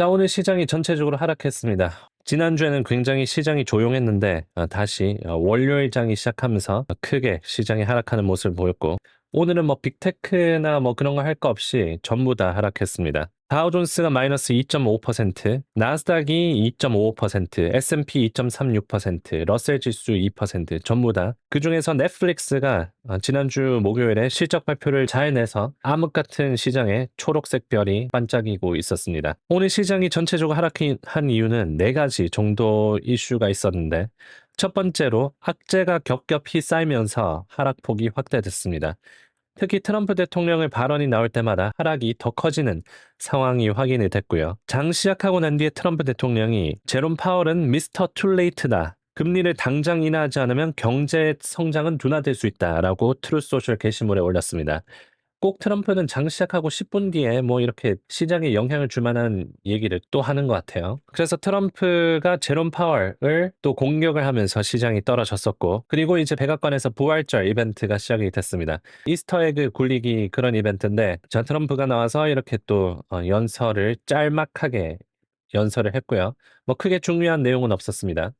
자, 오늘 시장이 전체적으로 하락했습니다. 지난주에는 굉장히 시장이 조용했는데 어, 다시 어, 월요일장이 시작하면서 크게 시장이 하락하는 모습을 보였고 오늘은 뭐 빅테크나 뭐 그런 거 할 거 없이 전부 다 하락했습니다. 다우존스가 마이너스 2.5%, 나스닥이 2.55%, S&P 2.36%, 러셀 지수 2% 전부 다. 그 중에서 넷플릭스가 어, 지난주 목요일에 실적 발표를 잘 내서 암흑 같은 시장에 초록색 별이 반짝이고 있었습니다. 오늘 시장이 전체적으로 하락한 이유는 네 가지 정도 이슈가 있었는데 첫 번째로 악재가 겹겹이 쌓이면서 하락폭이 확대됐습니다. 특히 트럼프 대통령의 발언이 나올 때마다 하락이 더 커지는 상황이 확인이 됐고요. 장 시작하고 난 뒤에 트럼프 대통령이 제롬 파월은 미스터 툴레이트다. 금리를 당장 인하하지 않으면 경제 성장은 둔화될 수 있다라고 트루 소셜 게시물에 올렸습니다. 꼭 트럼프는 장 시작하고 10분 뒤에 뭐 이렇게 시장에 영향을 줄 만한 얘기를 또 하는 것 같아요. 그래서 트럼프가 제롬 파월을 또 공격을 하면서 시장이 떨어졌었고, 그리고 이제 백악관에서 부활절 이벤트가 시작이 됐습니다. 이스터에그 굴리기 그런 이벤트인데, 자, 트럼프가 나와서 이렇게 또 어, 연설을 짤막하게 연설을 했고요. 뭐 크게 중요한 내용은 없었습니다.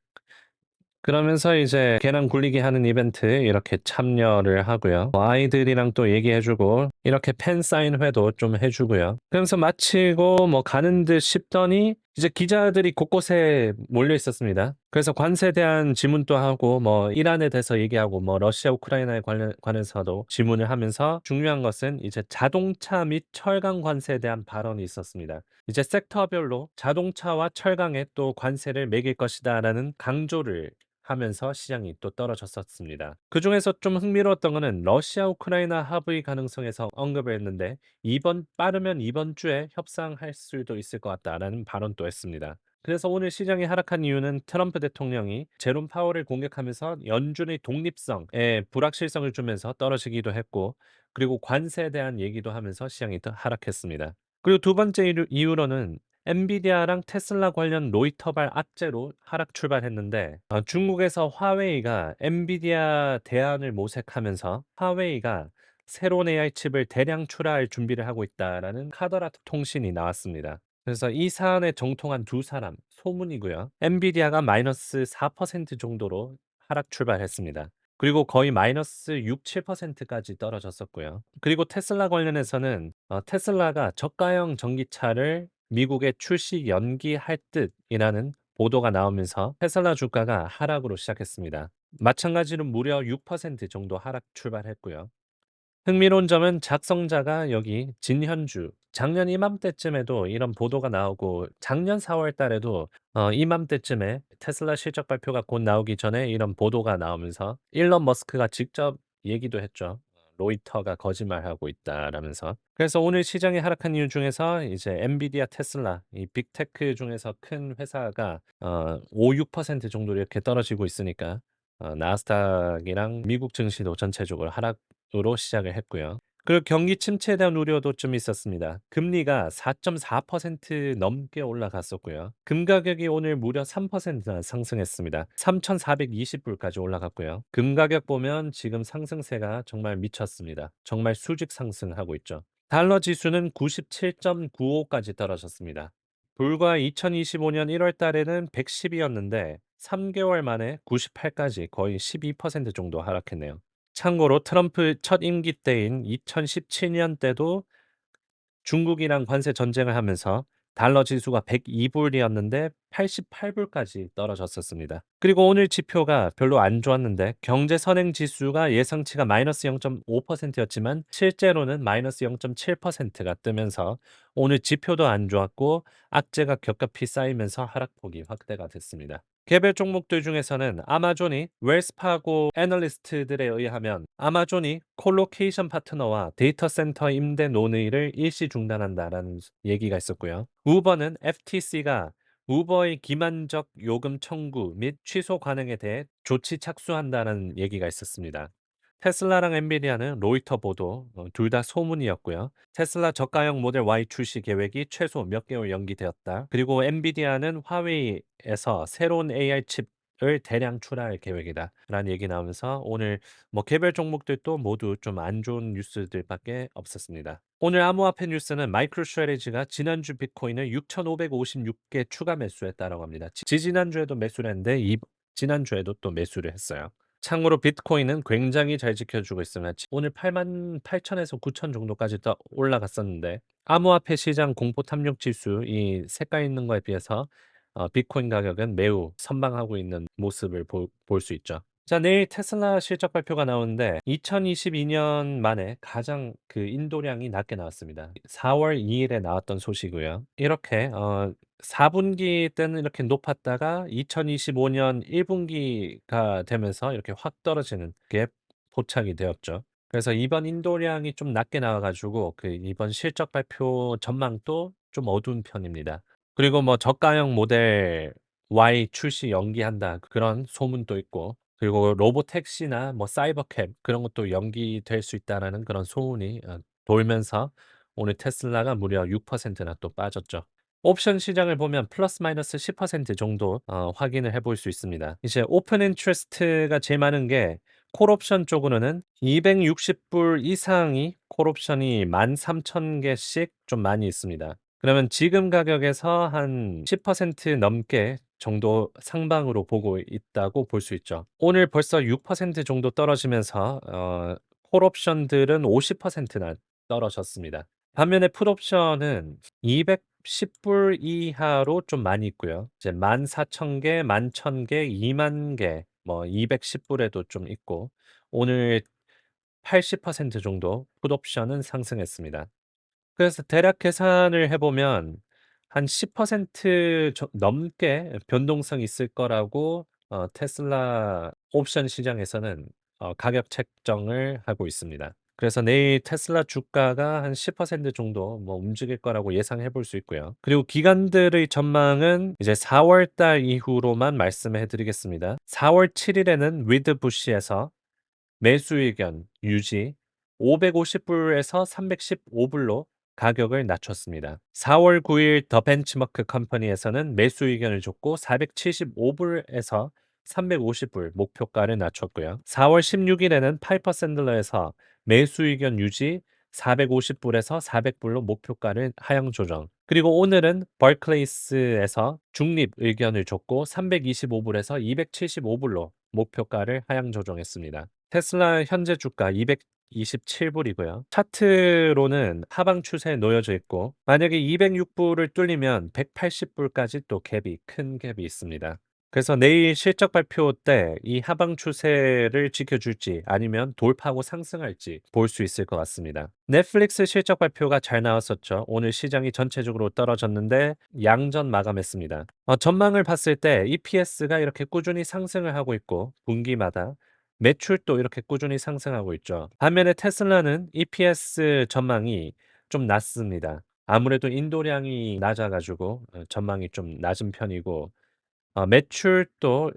그러면서 이제 계란 굴리기 하는 이벤트 이렇게 참여를 하고요. 뭐 아이들이랑 또 얘기해주고 이렇게 팬 사인회도 좀 해주고요. 그러면서 마치고 뭐 가는 듯 싶더니 이제 기자들이 곳곳에 몰려 있었습니다. 그래서 관세에 대한 질문도 하고 뭐 이란에 대해서 얘기하고 뭐 러시아 우크라이나에 관련 관해서도 질문을 하면서 중요한 것은 이제 자동차 및 철강 관세에 대한 발언이 있었습니다. 이제 섹터별로 자동차와 철강에 또 관세를 매길 것이다라는 강조를 하면서 시장이 또 떨어졌었습니다. 그중에서 좀 흥미로웠던 거는 러시아 우크라이나 합의 가능성에서 언급을 했는데 이번 빠르면 이번 주에 협상할 수도 있을 것 같다라는 발언도 했습니다. 그래서 오늘 시장이 하락한 이유는 트럼프 대통령이 제롬 파월을 공격하면서 연준의 독립성에 불확실성을 주면서 떨어지기도 했고 그리고 관세에 대한 얘기도 하면서 시장이 더 하락했습니다. 그리고 두 번째 이유- 이유로는 엔비디아랑 테슬라 관련 로이터발 악재로 하락 출발했는데 어, 중국에서 화웨이가 엔비디아 대안을 모색하면서 화웨이가 새로운 AI 칩을 대량 출하할 준비를 하고 있다라는 카더라 통신이 나왔습니다. 그래서 이 사안에 정통한 두 사람 소문이고요. 엔비디아가 마이너스 4% 정도로 하락 출발했습니다. 그리고 거의 마이너스 6, 7%까지 떨어졌었고요. 그리고 테슬라 관련해서는 어, 테슬라가 저가형 전기차를 미국에 출시 연기할 듯이라는 보도가 나오면서 테슬라 주가가 하락으로 시작했습니다. 마찬가지로 무려 6% 정도 하락 출발했고요. 흥미로운 점은 작성자가 여기 진현주 작년 이맘때쯤에도 이런 보도가 나오고 작년 4월 달에도 어, 이맘때쯤에 테슬라 실적 발표가 곧 나오기 전에 이런 보도가 나오면서 일론 머스크가 직접 얘기도 했죠. 로이터가 거짓말하고 있다라면서. 그래서 오늘 시장이 하락한 이유 중에서 이제 엔비디아, 테슬라 이 빅테크 중에서 큰 회사가 어, 5, 6% 정도 이렇게 떨어지고 있으니까 어, 나스닥이랑 미국 증시도 전체적으로 하락으로 시작을 했고요. 그리고 경기 침체에 대한 우려도 좀 있었습니다. 금리가 4.4% 넘게 올라갔었고요. 금 가격이 오늘 무려 3%나 상승했습니다. 3,420불까지 올라갔고요. 금 가격 보면 지금 상승세가 정말 미쳤습니다. 정말 수직 상승하고 있죠. 달러 지수는 97.95까지 떨어졌습니다. 불과 2025년 1월 달에는 110이었는데 3개월 만에 98까지 거의 12% 정도 하락했네요. 참고로 트럼프 첫 임기 때인 2017년 때도 중국이랑 관세 전쟁을 하면서 달러 지수가 102불이었는데 88불까지 떨어졌었습니다. 그리고 오늘 지표가 별로 안 좋았는데 경제 선행 지수가 예상치가 마이너스 0.5%였지만 실제로는 마이너스 0.7%가 뜨면서 오늘 지표도 안 좋았고 악재가 겹겹이 쌓이면서 하락폭이 확대가 됐습니다. 개별 종목들 중에서는 아마존이 웰스파고 애널리스트들에 의하면 아마존이 콜로케이션 파트너와 데이터 센터 임대 논의를 일시 중단한다라는 얘기가 있었고요. 우버는 FTC가 우버의 기만적 요금 청구 및 취소 관행에 대해 조치 착수한다는 얘기가 있었습니다. 테슬라랑 엔비디아는 로이터 보도 어, 둘다 소문이었고요. 테슬라 저가형 모델 Y 출시 계획이 최소 몇 개월 연기되었다. 그리고 엔비디아는 화웨이에서 새로운 AI 칩 대량 출하할 계획이다 라는 얘기 나오면서 오늘 뭐 개별 종목들도 모두 좀 안 좋은 뉴스들밖에 없었습니다. 오늘 암호화폐 뉴스는 마이크로스트래티지가 지난주 비트코인을 6,556개 추가 매수했다라고 합니다. 지- 지지난주에도 매수를 했는데 이 지난주에도 또 매수를 했어요. 참고로 비트코인은 굉장히 잘 지켜주고 있으며 지- 오늘 8만 8천에서 9천 정도까지 또 올라갔었는데 암호화폐 시장 공포 탐욕 지수 이 색깔 있는 거에 비해서 어, 비트코인 가격은 매우 선방하고 있는 모습을 볼 수 있죠. 자, 내일 테슬라 실적 발표가 나오는데 2022년 만에 가장 그 인도량이 낮게 나왔습니다. 4월 2일에 나왔던 소식이고요. 이렇게 어, 4분기 때는 이렇게 높았다가 2025년 1분기가 되면서 이렇게 확 떨어지는 게 포착이 되었죠. 그래서 이번 인도량이 좀 낮게 나와가지고 그 이번 실적 발표 전망도 좀 어두운 편입니다. 그리고 뭐 저가형 모델 Y 출시 연기한다 그런 소문도 있고 그리고 로보택시나 뭐 사이버캡 그런 것도 연기될 수 있다라는 그런 소문이 어, 돌면서 오늘 테슬라가 무려 6%나 또 빠졌죠. 옵션 시장을 보면 플러스 마이너스 10% 정도 어, 확인을 해볼 수 있습니다. 이제 오픈 인트레스트가 제일 많은 게 콜옵션 쪽으로는 260불 이상이 콜옵션이 13,000개씩 좀 많이 있습니다. 그러면 지금 가격에서 한 10% 넘게 정도 상방으로 보고 있다고 볼 수 있죠. 오늘 벌써 6% 정도 떨어지면서 어, 콜옵션들은 50%나 떨어졌습니다. 반면에 풋옵션은 210불 이하로 좀 많이 있고요. 이제 14,000개, 11,000개, 2만 개, 뭐 210불에도 좀 있고 오늘 80% 정도 풋옵션은 상승했습니다. 그래서 대략 계산을 해 보면 한 10%저 넘게 변동성이 있을 거라고 어 테슬라 옵션 시장에서는 어 가격 책정을 하고 있습니다. 그래서 내일 테슬라 주가가 한 10% 정도 뭐 움직일 거라고 예상해 볼 수 있고요. 그리고 기관들의 전망은 이제 4월 달 이후로만 말씀해 드리겠습니다. 4월 7 일에는 위드 부시에서 매수 의견 유지 550불에서 315불로 가격을 낮췄습니다. 4월 9일 더 벤치마크 컴퍼니에서는 매수 의견을 줬고 475불에서 350불 목표가를 낮췄고요. 4월 16일에는 파이퍼 샌들러에서 매수 의견 유지 450불에서 400불로 목표가를 하향 조정. 그리고 오늘은 벌클레이스에서 중립 의견을 줬고 325불에서 275불로 목표가를 하향 조정했습니다. 테슬라 현재 주가 227불이고요. 차트로는 하방 추세에 놓여져 있고 만약에 206불을 뚫리면 180불까지 또 갭이 큰 갭이 있습니다. 그래서 내일 실적 발표 때 이 하방 추세를 지켜줄지 아니면 돌파하고 상승할지 볼 수 있을 것 같습니다. 넷플릭스 실적 발표가 잘 나왔었죠. 오늘 시장이 전체적으로 떨어졌는데 양전 마감했습니다. 어, 전망을 봤을 때 EPS가 이렇게 꾸준히 상승을 하고 있고 분기마다 매출도 이렇게 꾸준히 상승하고 있죠. 반면에 테슬라는 EPS 전망이 좀 낮습니다. 아무래도 인도량이 낮아가지고 어, 전망이 좀 낮은 편이고 어, 매출도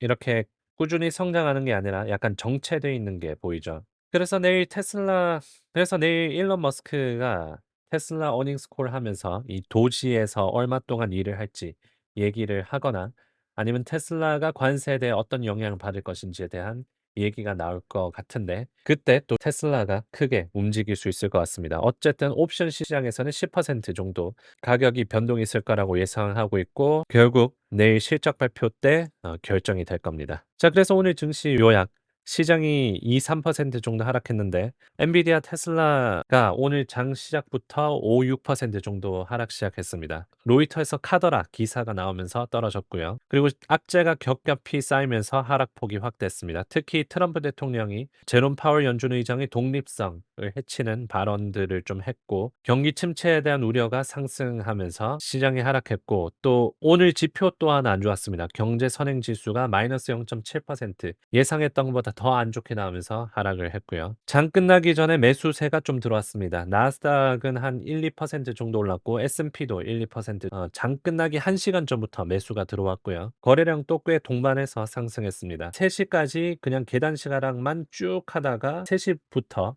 이렇게 꾸준히 성장하는 게 아니라 약간 정체되어 있는 게 보이죠. 그래서 내일 테슬라, 그래서 내일 일론 머스크가 테슬라 어닝스 콜 하면서 이 도시에서 얼마 동안 일을 할지 얘기를 하거나 아니면 테슬라가 관세에 대해 어떤 영향을 받을 것인지에 대한 얘기가 나올 것 같은데 그때 또 테슬라가 크게 움직일 수 있을 것 같습니다. 어쨌든 옵션 시장에서는 10% 정도 가격이 변동이 있을 거라고 예상하고 있고 결국 내일 실적 발표 때 어, 결정이 될 겁니다. 자, 그래서 오늘 증시 요약 시장이 2-3% 정도 하락했는데 엔비디아, 테슬라가 오늘 장 시작부터 5-6% 정도 하락 시작했습니다. 로이터에서 카더라 기사가 나오면서 떨어졌고요. 그리고 악재가 겹겹이 쌓이면서 하락폭이 확대했습니다. 특히 트럼프 대통령이 제롬 파월 연준 의장의 독립성을 해치는 발언들을 좀 했고 경기 침체에 대한 우려가 상승하면서 시장이 하락했고 또 오늘 지표 또한 안 좋았습니다. 경제 선행 지수가 마이너스 0.7% 예상했던 것보다 더 안 좋게 나오면서 하락을 했고요. 장 끝나기 전에 매수세가 좀 들어왔습니다. 나스닥은 한 1, 2% 정도 올랐고 S&P도 1, 2% 어, 장 끝나기 1시간 전부터 매수가 들어왔고요. 거래량도 꽤 동반해서 상승했습니다. 3시까지 그냥 계단식 하락만 쭉 하다가 3시부터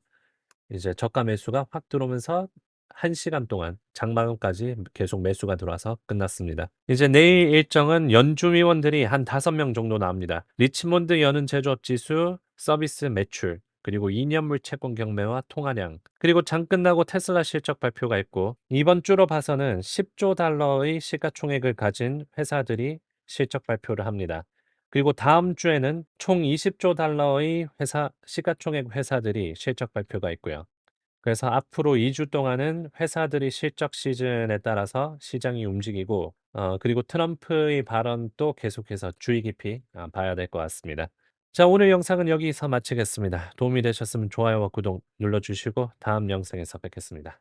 이제 저가 매수가 확 들어오면서 1시간 동안 장마감까지 계속 매수가 들어와서 끝났습니다. 이제 내일 일정은 연준위원들이 한 5명 정도 나옵니다. 리치몬드 여는 제조업 지수, 서비스 매출, 그리고 2년물 채권 경매와 통화량, 그리고 장 끝나고 테슬라 실적 발표가 있고 이번 주로 봐서는 10조 달러의 시가총액을 가진 회사들이 실적 발표를 합니다. 그리고 다음 주에는 총 20조 달러의 회사 시가총액 회사들이 실적 발표가 있고요. 그래서 앞으로 2주 동안은 회사들이 실적 시즌에 따라서 시장이 움직이고 어 그리고 트럼프의 발언도 계속해서 주의 깊이 아 봐야 될 것 같습니다. 자 오늘 영상은 여기서 마치겠습니다. 도움이 되셨으면 좋아요와 구독 눌러주시고 다음 영상에서 뵙겠습니다.